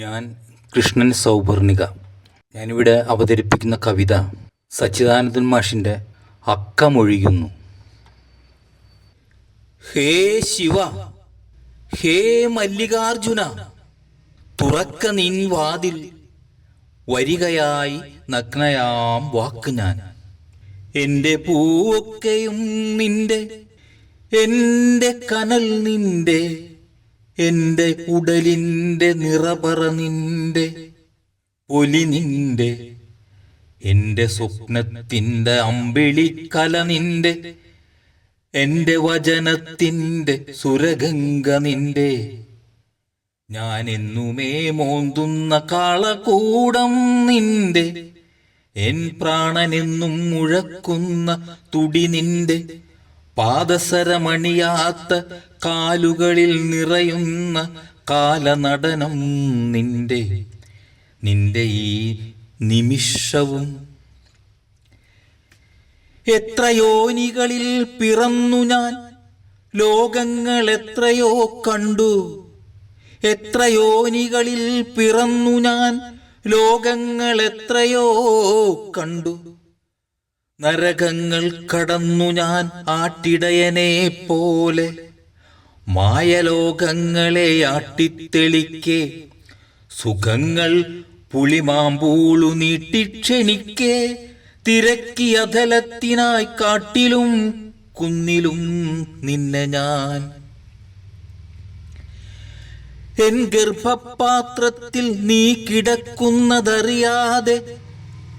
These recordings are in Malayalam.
ഞാൻ കൃഷ്ണൻ സൗപർണിക. ഞാനിവിടെ അവതരിപ്പിക്കുന്ന കവിത സച്ചിദാനന്ദൻ മാഷിന്റെ അക്കമൊഴിയുന്നു. ഹേ ശിവ ഹേ മല്ലികാർജുന തുറക്ക നിൻ വാതിൽ വരികയായി നഗ്നയാം വാക്ക് ഞാൻ. എന്റെ പൂവൊക്കെയും നിന്റെ എന്റെ കനൽ നിന്റെ എന്റെ ഉടലിന്റെ നിറപറ നിന്റെ ഒലി നിന്റെ. എന്റെ സ്വപ്നത്തിന്റെ അമ്പിളിക്കല നിന്റെ. എന്റെ വചനത്തിന്റെ സുരഗംഗ നിന്റെ. ഞാൻ എന്നുമേ മോന്തുന്ന കാളകൂടം നിന്റെ. എൻ പ്രാണനെന്നും മുഴക്കുന്ന തുടി നിന്റെ. പാദസരമണിയാത്ത കാലുകളിൽ നിറയുന്ന കാലനടനം നിന്റെ നിന്റെ ഈ നിമിഷവും. എത്ര യോനികളിൽ പിറന്നു ഞാൻ ലോകങ്ങൾ എത്രയോ കണ്ടു. എത്ര യോനികളിൽ പിറന്നു ഞാൻ ലോകങ്ങൾ എത്രയോ കണ്ടു. നരകങ്ങൾ കടന്നു ഞാൻ ആട്ടിടയനെ പോലെ. മായലോകങ്ങളെ ആട്ടിത്തെളിക്കെ. സുഖങ്ങൾ പുളിമാമ്പൂളു നീട്ടിക്ഷണിക്കെ. തിരക്കി അധലത്തിനായി കാട്ടിലും കുന്നിലും നിന്നെ ഞാൻ. എൻ ഗർഭപാത്രത്തിൽ നീ കിടക്കുന്നതറിയാതെ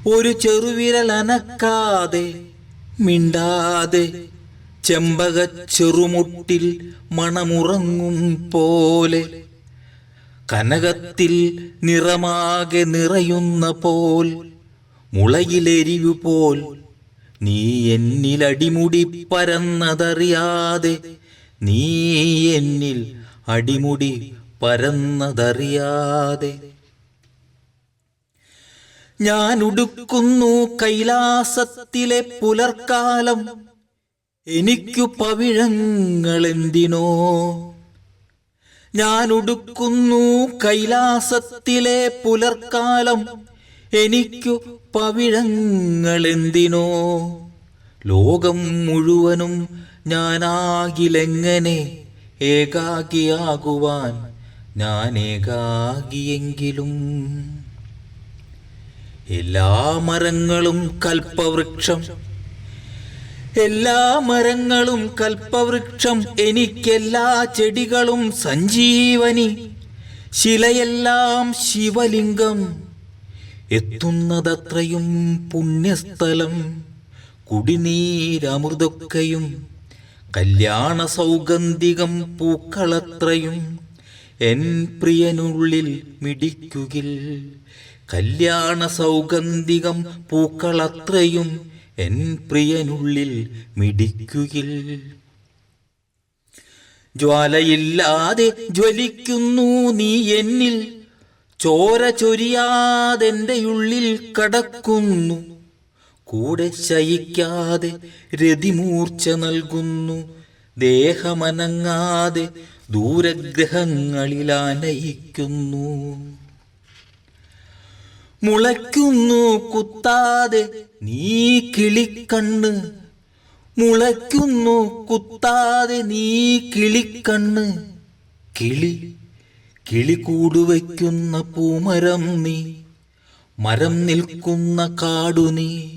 ഒരു ചെറുവിരൽ അനക്കാതെ മിണ്ടാതെ ചെമ്പക ചെറുമുട്ടിൽ മണമുറങ്ങും പോലെ കനകത്തിൽ നിറമാകെ നിറയുന്ന പോൽ മുളയിലെരിവു പോൽ നീ എന്നിൽ അടിമുടി പരന്നതറിയാതെ നീ എന്നിൽ അടിമുടി പരന്നതറിയാതെ. ഞാൻ ഉടുക്കുന്നു കൈലാസത്തിലെ പുലർക്കാലം. എനിക്കു പവിഴങ്ങളെന്തിനോ. ഞാൻ ഉടുക്കുന്നു കൈലാസത്തിലെ പുലർക്കാലം. എനിക്കു പവിഴങ്ങൾ എന്തിനോ ലോകം മുഴുവനും ഞാനാകിലെങ്ങനെ ഏകാകിയാകുവാൻ? ഞാൻ ഏകാകിയെങ്കിലും എല്ലാ മരങ്ങളും കൽപ്പവൃക്ഷം. എല്ലാ മരങ്ങളും കൽപ്പവൃക്ഷം എനിക്കെല്ലാ ചെടികളും സഞ്ജീവനി. ശിലയെല്ലാം ശിവലിംഗം. എത്തുന്നതത്രയും പുണ്യസ്ഥലം കുടിനീരമൃതൊക്കെയും. കല്യാണ സൗഗന്ധികം പൂക്കളത്രയും എൻ പ്രിയനുള്ളിൽ മിടിക്കുകിൽ. കല്യാണ സൗഗന്ധികം പൂക്കളത്രയും എൻ പ്രിയനുള്ളിൽ മിടിക്കുകിൽ. ജ്വാലയില്ലാതെ ജ്വലിക്കുന്നു നീ എന്നിൽ ചോര ചൊരിയാതെന്റെ ഉള്ളിൽ കടക്കുന്നു കൂടെ ശയിക്കാതെ രതിമൂർച്ച നൽകുന്നു ദേഹമനങ്ങാതെ ദൂരഗ്രഹങ്ങളിലാനയിക്കുന്നു. മുളയ്ക്കുന്നു കുത്താതെ നീ കിളിക്കണ്ണ്. മുളയ്ക്കുന്നു കുത്താതെ നീ കിളിക്കണ്ണ്. കിളി കിളി കൂടുവയ്ക്കുന്ന പൂമരം നീ മരം നിൽക്കുന്ന കാടു നീ.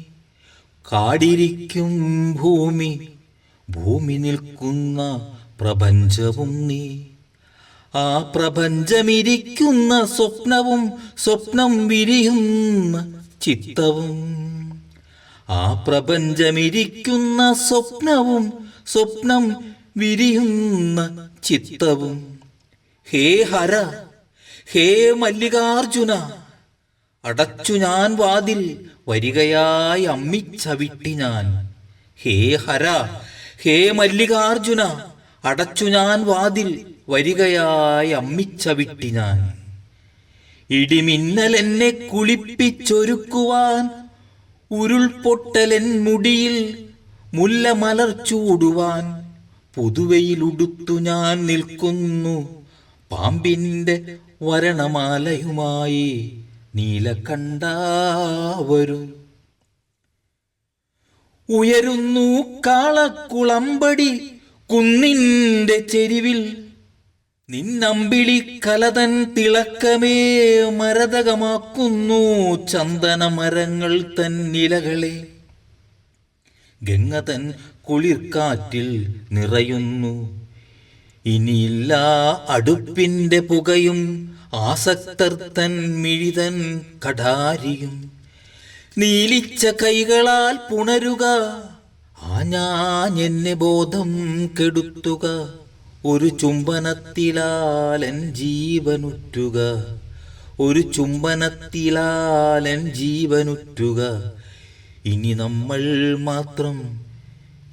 കാടിരിക്കും ഭൂമി ഭൂമി നിൽക്കുന്ന പ്രപഞ്ചവും നീ. ആ പ്രപഞ്ചമിരിക്കുന്ന സ്വപ്നവും സ്വപ്നം വിരിയുന്ന ചിത്തവും. ആ പ്രപഞ്ചമിരിക്കുന്ന സ്വപ്നവും സ്വപ്നം വിരിയുന്ന ചിത്തവും. ഹേ ഹര ഹേ മല്ലികാർജുന അടച്ചു ഞാൻ വാതിൽ വരികയായി അമ്മിച്ചവിട്ടി ഞാൻ. ഹേ ഹര ഹേ മല്ലികാർജുന അടച്ചു ഞാൻ വാതിൽ വരികയായി അമ്മിച്ചവിട്ടിനാൻ ഇടിമിന്നൽ എന്നെ കുളിപ്പിച്ചൊരുക്കുവാൻ ഉരുൾപൊട്ടലൻ മുടിയിൽ മുല്ല മലർ ചൂടുവാൻ പുതുവയിലുടുത്തു ഞാൻ നിൽക്കുന്നു. പാമ്പിന്റെ വരണമാലയുമായി നീലക്കണ്ടാവരും ഉയരുന്നു കാളക്കുളമ്പടി കുന്നിന്റെ ചെരിവിൽ നിന്നമ്പിളി കലതൻ തിളക്കമേ മരതകമാക്കുന്നു ചന്ദന മരങ്ങൾ ചന്ദനമരങ്ങൾ നിലകളെ ഗംഗതൻ കുളിർക്കാറ്റിൽ നിറയുന്നു. ഇനിയില്ല അടുപ്പിന്റെ പുകയും ആസക്തർ തൻ മിഴിതൻ കടാരിയും നീലിച്ച കൈകളാൽ പുണരുക ആ ഞാൻ എന്നെ ബോധം കെടുത്തുക. ഒരു ചുംബനത്തിലാലൻ ജീവനുറ്റുക. ഒരു ചുംബനത്തിലാലൻ ജീവനുറ്റുക. ഇനി നമ്മൾ മാത്രം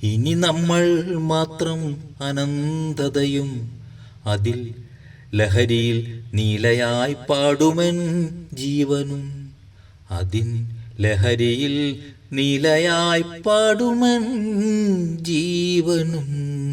ഇനി നമ്മൾ മാത്രം അനന്തതയും അതിൽ ലഹരിയിൽ നീലയായി പാടുമൻ ജീവനും അതിൻ ലഹരിയിൽ നീലയായി പാടുമൻ ജീവനും.